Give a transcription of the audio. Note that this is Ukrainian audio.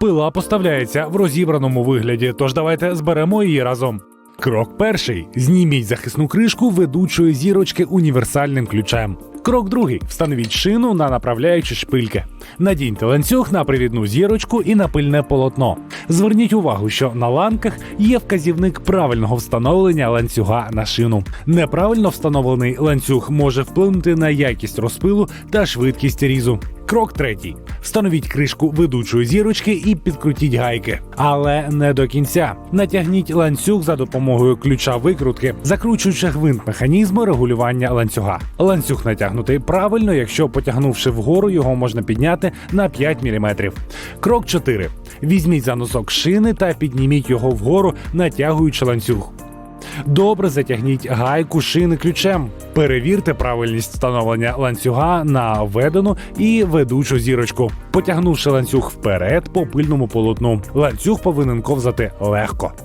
Пила поставляється в розібраному вигляді, тож давайте зберемо її разом. Крок перший: зніміть захисну кришку ведучої зірочки універсальним ключем. Крок другий: встановіть шину на направляючі шпильки. Надіньте ланцюг на привідну зірочку і на пильне полотно. Зверніть увагу, що на ланках є вказівник правильного встановлення ланцюга на шину. Неправильно встановлений ланцюг може вплинути на якість розпилу та швидкість різу. Крок третій: встановіть кришку ведучої зірочки і підкрутіть гайки, але не до кінця. Натягніть ланцюг за допомогою ключа викрутки, закручуючи гвинт механізму регулювання ланцюга. Ланцюг натягнутий правильно, якщо потягнувши вгору, його можна підняти на 5 мм. Крок 4. Візьміть за носок шини та підніміть його вгору, натягуючи ланцюг. Добре затягніть гайку шини ключем. Перевірте правильність встановлення ланцюга на ведену і ведучу зірочку, потягнувши ланцюг вперед по пильному полотну. Ланцюг повинен ковзати легко.